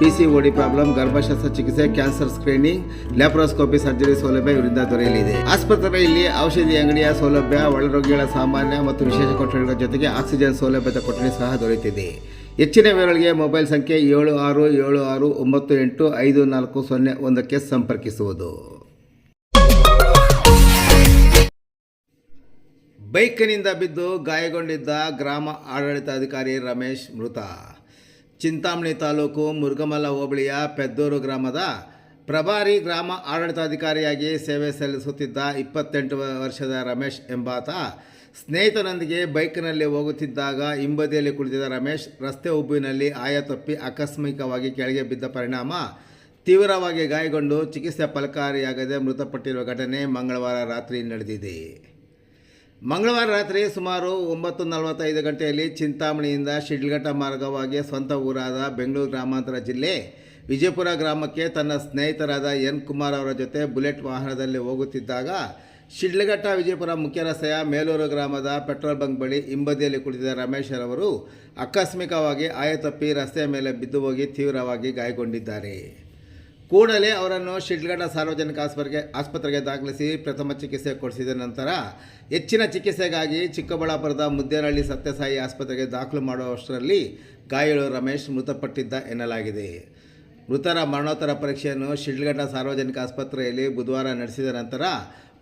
P problem ಗರ್ಭಶಸ್ತ್ರ ಚಿಕಿತ್ಸೆ cancer screening laparoscopy surgery ಸೌಲಭ್ಯ ಇವರಿಂದ ದೊರೆಯಲಿದೆ. ಆಸ್ಪತ್ರೆಯಲ್ಲಿ ಔಷಧಿ ಅಂಗಡಿಯ ಸೌಲಭ್ಯ, ಒಳರೋಗಿಗಳ ಸಾಮಾನ್ಯ ಮತ್ತು ವಿಶೇಷ ಕೊಠಡಿಗಳ ಜೊತೆಗೆ ಆಕ್ಸಿಜನ್ ಸೌಲಭ್ಯದ ಕೊಠಡಿ ಸಹ ದೊರೆಯುತ್ತಿದೆ. ಹೆಚ್ಚಿನ ವಿವರಗಳಿಗೆ ಮೊಬೈಲ್ ಸಂಖ್ಯೆ ಏಳು ಆರು ಏಳು ಆರು ಒಂಬತ್ತು ಎಂಟು ಐದು ನಾಲ್ಕು ಸೊನ್ನೆ ಒಂದಕ್ಕೆ ಸಂಪರ್ಕಿಸುವುದು. ಬೈಕ್ನಿಂದ ಬಿದ್ದು ಗಾಯಗೊಂಡಿದ್ದ ಗ್ರಾಮ ಆಡಳಿತಾಧಿಕಾರಿ ರಮೇಶ್ ಮೃತ. ಚಿಂತಾಮಣಿ ತಾಲೂಕು ಮುರುಗಮಲ ಹೋಬಳಿಯ ಪೆದ್ದೂರು ಗ್ರಾಮದ ಪ್ರಭಾರಿ ಗ್ರಾಮ ಆಡಳಿತಾಧಿಕಾರಿಯಾಗಿ ಸೇವೆ ಸಲ್ಲಿಸುತ್ತಿದ್ದ ಇಪ್ಪತ್ತೆಂಟು ವರ್ಷದ ರಮೇಶ್ ಎಂಬಾತ. ಸ್ನೇಹಿತನೊಂದಿಗೆ ಬೈಕ್ನಲ್ಲಿ ಹೋಗುತ್ತಿದ್ದಾಗ ಹಿಂಬದಿಯಲ್ಲಿ ಕುಳಿತಿದ್ದ ರಮೇಶ್ ರಸ್ತೆ ಉಬ್ಬಿನಲ್ಲಿ ಆಯ ತಪ್ಪಿ ಆಕಸ್ಮಿಕವಾಗಿ ಕೆಳಗೆ ಬಿದ್ದ ಪರಿಣಾಮ ತೀವ್ರವಾಗಿ ಗಾಯಗೊಂಡು ಚಿಕಿತ್ಸೆ ಫಲಕಾರಿಯಾಗದೆ ಮೃತಪಟ್ಟಿರುವ ಘಟನೆ ಮಂಗಳವಾರ ರಾತ್ರಿ ನಡೆದಿದೆ. ಮಂಗಳವಾರ ರಾತ್ರಿ ಸುಮಾರು ಒಂಬತ್ತು ನಲವತ್ತೈದು ಗಂಟೆಯಲ್ಲಿ ಚಿಂತಾಮಣಿಯಿಂದ ಶಿಡ್ಲಘಟ್ಟ ಮಾರ್ಗವಾಗಿ ಸ್ವಂತ ಊರಾದ ಬೆಂಗಳೂರು ಗ್ರಾಮಾಂತರ ಜಿಲ್ಲೆ ವಿಜಯಪುರ ಗ್ರಾಮಕ್ಕೆ ತನ್ನ ಸ್ನೇಹಿತರಾದ ಎನ್ ಕುಮಾರ್ ಅವರ ಜೊತೆ ಬುಲೆಟ್ ವಾಹನದಲ್ಲಿ ಹೋಗುತ್ತಿದ್ದಾಗ ಶಿಡ್ಲಘಟ್ಟ ವಿಜಯಪುರ ಮುಖ್ಯ ರಸ್ತೆಯ ಮೇಲೂರು ಗ್ರಾಮದ ಪೆಟ್ರೋಲ್ ಬಂಕ್ ಬಳಿ ಹಿಂಬದಿಯಲ್ಲಿ ಕುಳಿತಿದ್ದ ರಮೇಶ್ ರವರು ಆಕಸ್ಮಿಕವಾಗಿ ಆಯತಪ್ಪಿ ರಸ್ತೆಯ ಮೇಲೆ ಬಿದ್ದು ಹೋಗಿ ತೀವ್ರವಾಗಿ ಗಾಯಗೊಂಡಿದ್ದಾರೆ. ಕೂಡಲೇ ಅವರನ್ನು ಶಿಡ್ಲಘಟ್ಟ ಸಾರ್ವಜನಿಕ ಆಸ್ಪತ್ರೆಗೆ ಆಸ್ಪತ್ರೆಗೆ ದಾಖಲಿಸಿ ಪ್ರಥಮ ಚಿಕಿತ್ಸೆ ಕೊಡಿಸಿದ ನಂತರ ಹೆಚ್ಚಿನ ಚಿಕಿತ್ಸೆಗಾಗಿ ಚಿಕ್ಕಬಳ್ಳಾಪುರದ ಮುದ್ದೇನಹಳ್ಳಿ ಸತ್ಯಸಾಯಿ ಆಸ್ಪತ್ರೆಗೆ ದಾಖಲು ಮಾಡುವಷ್ಟರಲ್ಲಿ ಗಾಯಾಳು ರಮೇಶ್ ಮೃತಪಟ್ಟಿದ್ದ ಎನ್ನಲಾಗಿದೆ. ಮೃತರ ಮರಣೋತ್ತರ ಪರೀಕ್ಷೆಯನ್ನು ಶಿಡ್ಲಘಟ್ಟ ಸಾರ್ವಜನಿಕ ಆಸ್ಪತ್ರೆಯಲ್ಲಿ ಬುಧವಾರ ನಡೆಸಿದ ನಂತರ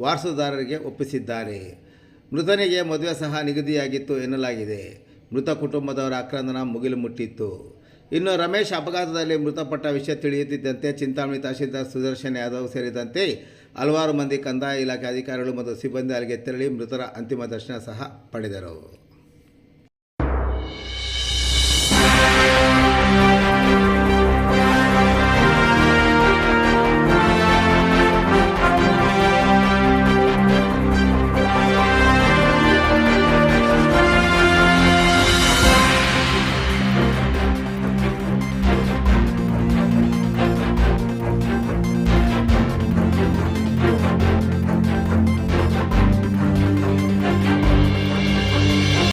ವಾರಸುದಾರರಿಗೆ ಒಪ್ಪಿಸಿದ್ದಾರೆ. ಮೃತನಿಗೆ ಮದುವೆ ಸಹ ನಿಗದಿಯಾಗಿತ್ತು ಎನ್ನಲಾಗಿದೆ. ಮೃತ ಕುಟುಂಬದವರ ಆಕ್ರಂದನ ಮುಗಿಲು ಮುಟ್ಟಿತ್ತು. ಇನ್ನು ರಮೇಶ್ ಅಪಘಾತದಲ್ಲಿ ಮೃತಪಟ್ಟ ವಿಷಯ ತಿಳಿಯುತ್ತಿದ್ದಂತೆ ಚಿಂತಾಮಣಿ ತಹಶೀಲ್ದಾರ್ ಸುದರ್ಶನ್ ಯಾದವ್ ಸೇರಿದಂತೆ ಹಲವಾರು ಮಂದಿ ಕಂದಾಯ ಇಲಾಖೆ ಅಧಿಕಾರಿಗಳು ಮತ್ತು ಸಿಬ್ಬಂದಿ ಅಲ್ಲಿಗೆ ತೆರಳಿ ಮೃತರ ಅಂತಿಮ ದರ್ಶನ ಸಹ ಪಡೆದರು.